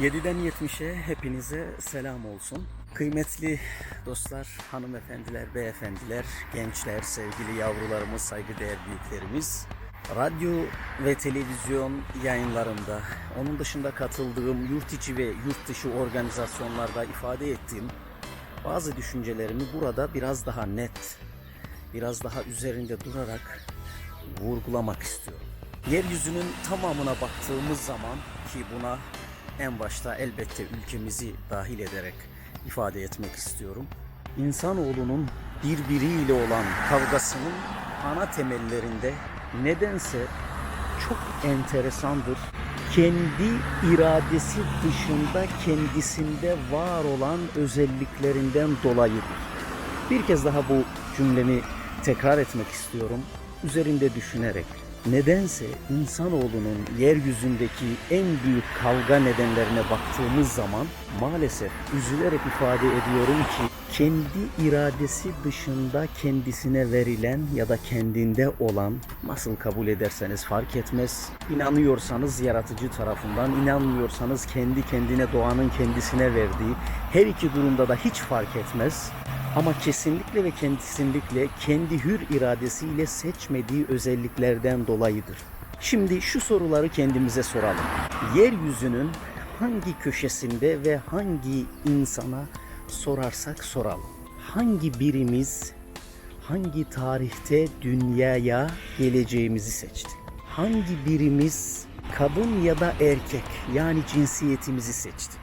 7'den 70'e hepinize selam olsun. Kıymetli dostlar, hanımefendiler, beyefendiler, gençler, sevgili yavrularımız, saygıdeğer büyüklerimiz. Radyo ve televizyon yayınlarında, onun dışında katıldığım yurt içi ve yurt dışı organizasyonlarda ifade ettiğim bazı düşüncelerimi burada biraz daha net, biraz daha üzerinde durarak vurgulamak istiyorum. Yeryüzünün tamamına baktığımız zaman ki buna en başta elbette ülkemizi dahil ederek ifade etmek istiyorum. İnsanoğlunun birbiriyle olan kavgasının ana temellerinde nedense çok enteresandır. Kendi iradesi dışında kendisinde var olan özelliklerinden dolayıdır. Bir kez daha bu cümlemi tekrar etmek istiyorum. Üzerinde düşünerek. Nedense insanoğlunun yeryüzündeki en büyük kavga nedenlerine baktığımız zaman maalesef üzülerek ifade ediyorum ki kendi iradesi dışında kendisine verilen ya da kendinde olan nasıl kabul ederseniz fark etmez. İnanıyorsanız yaratıcı tarafından, inanmıyorsanız kendi kendine doğanın kendisine verdiği her iki durumda da hiç fark etmez. Ama kesinlikle ve kesinlikle kendi hür iradesiyle seçmediği özelliklerden dolayıdır. Şimdi şu soruları kendimize soralım. Yeryüzünün hangi köşesinde ve hangi insana sorarsak soralım. Hangi birimiz hangi tarihte dünyaya geleceğimizi seçti? Hangi birimiz kadın ya da erkek yani cinsiyetimizi seçti?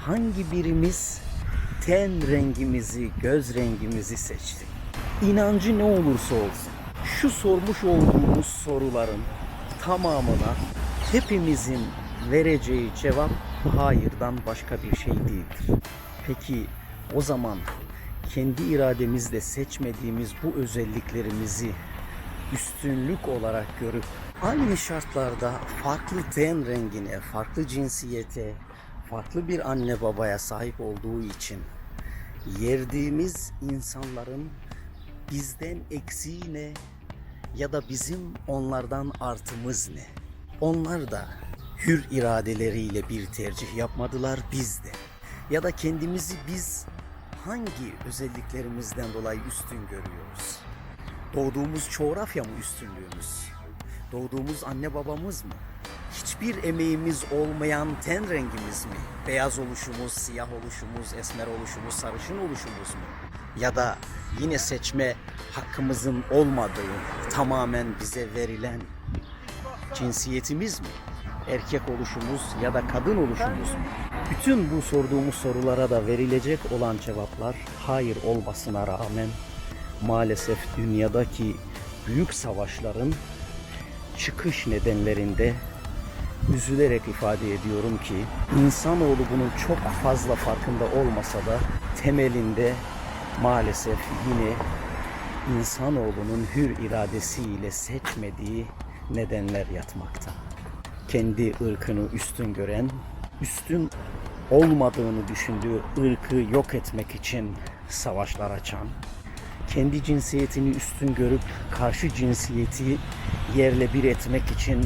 Hangi birimiz ten rengimizi, göz rengimizi seçtik. İnancı ne olursa olsun, şu sormuş olduğumuz soruların tamamına hepimizin vereceği cevap hayırdan başka bir şey değildir. Peki o zaman kendi irademizle seçmediğimiz bu özelliklerimizi üstünlük olarak görüp aynı şartlarda farklı ten rengine, farklı cinsiyete, farklı bir anne babaya sahip olduğu için yerdiğimiz insanların bizden eksiği ne ya da bizim onlardan artımız ne? Onlar da hür iradeleriyle bir tercih yapmadılar biz de. Ya da kendimizi biz hangi özelliklerimizden dolayı üstün görüyoruz? Doğduğumuz coğrafya mı üstünlüğümüz? Doğduğumuz anne babamız mı? Hiçbir emeğimiz olmayan ten rengimiz mi? Beyaz oluşumuz, siyah oluşumuz, esmer oluşumuz, sarışın oluşumuz mu? Ya da yine seçme hakkımızın olmadığı tamamen bize verilen cinsiyetimiz mi? Erkek oluşumuz ya da kadın oluşumuz mu? Bütün bu sorduğumuz sorulara da verilecek olan cevaplar hayır olmasına rağmen maalesef dünyadaki büyük savaşların çıkış nedenlerinde üzülerek ifade ediyorum ki insanoğlu bunun çok fazla farkında olmasa da temelinde maalesef yine insanoğlunun hür iradesiyle seçmediği nedenler yatmakta. Kendi ırkını üstün gören, üstün olmadığını düşündüğü ırkı yok etmek için savaşlar açan, kendi cinsiyetini üstün görüp karşı cinsiyeti yerle bir etmek için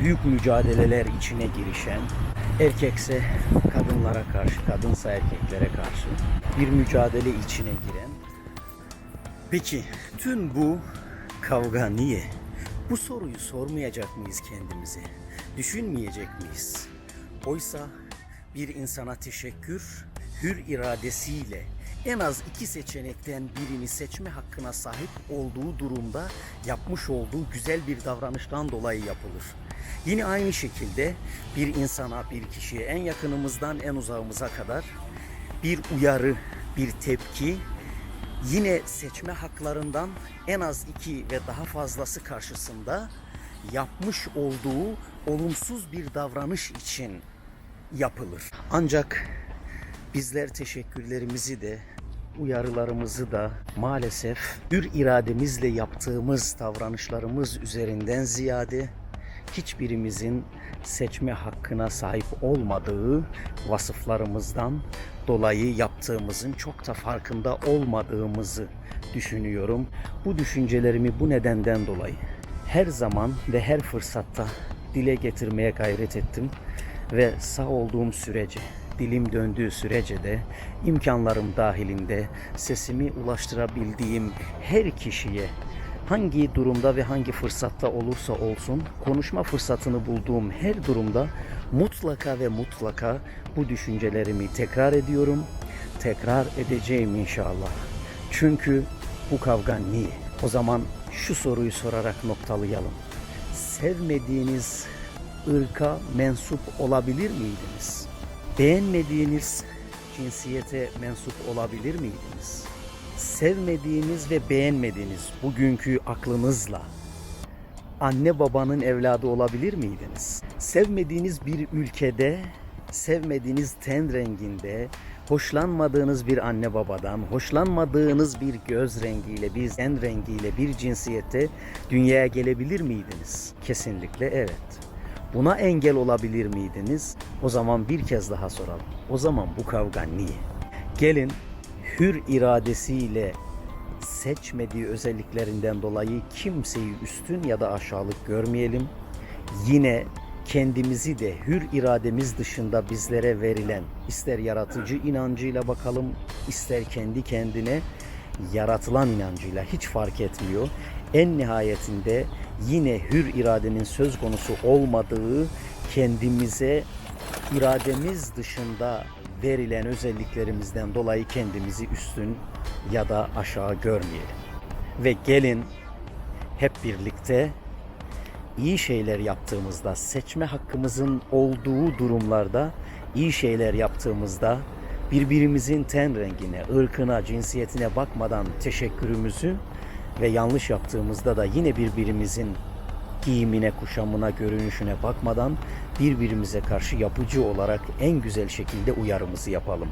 büyük mücadeleler içine girişen, erkekse kadınlara karşı, kadınsa erkeklere karşı bir mücadele içine giren. Peki tüm bu kavga niye? Bu soruyu sormayacak mıyız kendimize? Düşünmeyecek miyiz? Oysa bir insana teşekkür, hür iradesiyle en az iki seçenekten birini seçme hakkına sahip olduğu durumda yapmış olduğu güzel bir davranıştan dolayı yapılır. Yine aynı şekilde bir insana, bir kişiye en yakınımızdan en uzağımıza kadar bir uyarı, bir tepki yine seçme haklarından en az iki ve daha fazlası karşısında yapmış olduğu olumsuz bir davranış için yapılır. Ancak bizler teşekkürlerimizi de uyarılarımızı da maalesef hür irademizle yaptığımız davranışlarımız üzerinden ziyade hiçbirimizin seçme hakkına sahip olmadığı vasıflarımızdan dolayı yaptığımızın çok da farkında olmadığımızı düşünüyorum. Bu düşüncelerimi bu nedenden dolayı her zaman ve her fırsatta dile getirmeye gayret ettim. ve sağ olduğum sürece, dilim döndüğü sürece de imkanlarım dahilinde sesimi ulaştırabildiğim her kişiye hangi durumda ve hangi fırsatta olursa olsun konuşma fırsatını bulduğum her durumda mutlaka ve mutlaka bu düşüncelerimi tekrar ediyorum. Tekrar edeceğim inşallah. Çünkü bu kavga niye? O zaman şu soruyu sorarak noktalayalım. Sevmediğiniz ırka mensup olabilir miydiniz? Beğenmediğiniz cinsiyete mensup olabilir miydiniz? Sevmediğiniz ve beğenmediğiniz bugünkü aklınızla anne babanın evladı olabilir miydiniz? Sevmediğiniz bir ülkede, sevmediğiniz ten renginde, hoşlanmadığınız bir anne babadan, hoşlanmadığınız bir göz rengiyle, bir ten rengiyle, bir cinsiyette dünyaya gelebilir miydiniz? Kesinlikle evet. Buna engel olabilir miydiniz? O zaman bir kez daha soralım. O zaman bu kavga niye? Gelin hür iradesiyle seçmediği özelliklerinden dolayı kimseyi üstün ya da aşağılık görmeyelim. Yine kendimizi de hür irademiz dışında bizlere verilen ister yaratıcı inancıyla bakalım ister kendi kendine yaratılan inancıyla hiç fark etmiyor. En nihayetinde yine hür iradenin söz konusu olmadığı kendimize irademiz dışında verilen özelliklerimizden dolayı kendimizi üstün ya da aşağı görmeyelim. Ve gelin hep birlikte iyi şeyler yaptığımızda, seçme hakkımızın olduğu durumlarda iyi şeyler yaptığımızda birbirimizin ten rengine, ırkına, cinsiyetine bakmadan teşekkürümüzü ve yanlış yaptığımızda da yine birbirimizin giyimine, kuşamına, görünüşüne bakmadan birbirimize karşı yapıcı olarak en güzel şekilde uyarımızı yapalım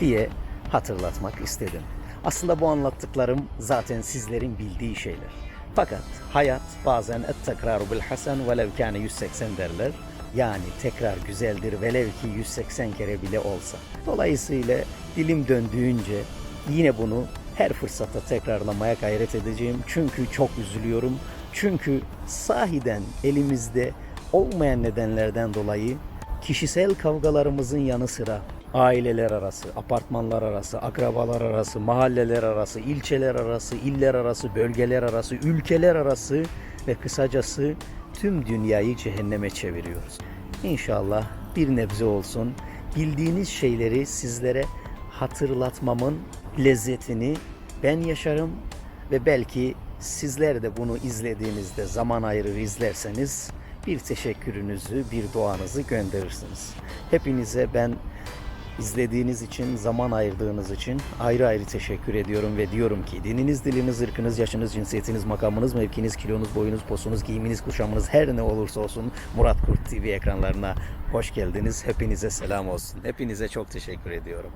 diye hatırlatmak istedim. Aslında bu anlattıklarım zaten sizlerin bildiği şeyler. Fakat hayat bazen et tekraru bil hasen velev kâne 180 derler. Yani tekrar güzeldir velev ki 180 kere bile olsa. Dolayısıyla dilim döndüğünce yine bunu her fırsatta tekrarlamaya gayret edeceğim. Çünkü çok üzülüyorum. Çünkü sahiden elimizde olmayan nedenlerden dolayı kişisel kavgalarımızın yanı sıra aileler arası, apartmanlar arası, akrabalar arası, mahalleler arası, ilçeler arası, iller arası, bölgeler arası, ülkeler arası ve kısacası tüm dünyayı cehenneme çeviriyoruz. İnşallah bir nebze olsun bildiğiniz şeyleri sizlere hatırlatmamın lezzetini ben yaşarım ve belki sizler de bunu izlediğinizde zaman ayırır izlerseniz bir teşekkürünüzü, bir duanızı gönderirsiniz. Hepinize ben izlediğiniz için, zaman ayırdığınız için ayrı ayrı teşekkür ediyorum ve diyorum ki dininiz, diliniz, ırkınız, yaşınız, cinsiyetiniz, makamınız, mevkiniz, kilonuz, boyunuz, posunuz, giyiminiz, kuşamınız her ne olursa olsun Murat Kurt TV ekranlarına hoş geldiniz. Hepinize selam olsun. Hepinize çok teşekkür ediyorum.